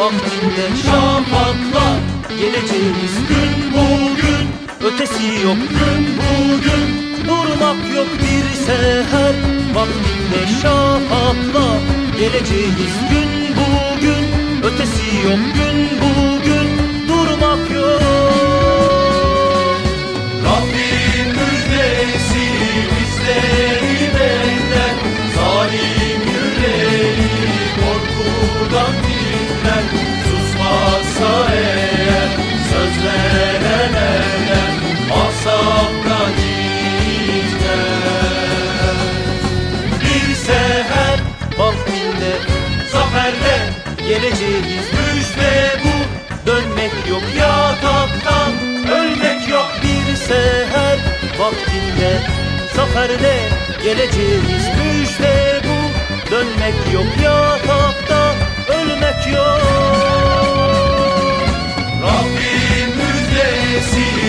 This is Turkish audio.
vaktinde şafakla geleceğiz gün bugün. Ötesi yok gün bugün. Durmak yok bir seher. Vaktinde şafakla geleceğiz gün bugün. Ötesi yok geleceğiz müjde bu. Dönmek yok ya yataktan ölmek yok bir seher. Vaktinde Zaferde geleceğiz müjde bu. Dönmek yok ya yatakta ölmek yok. Rabbim müjdesi.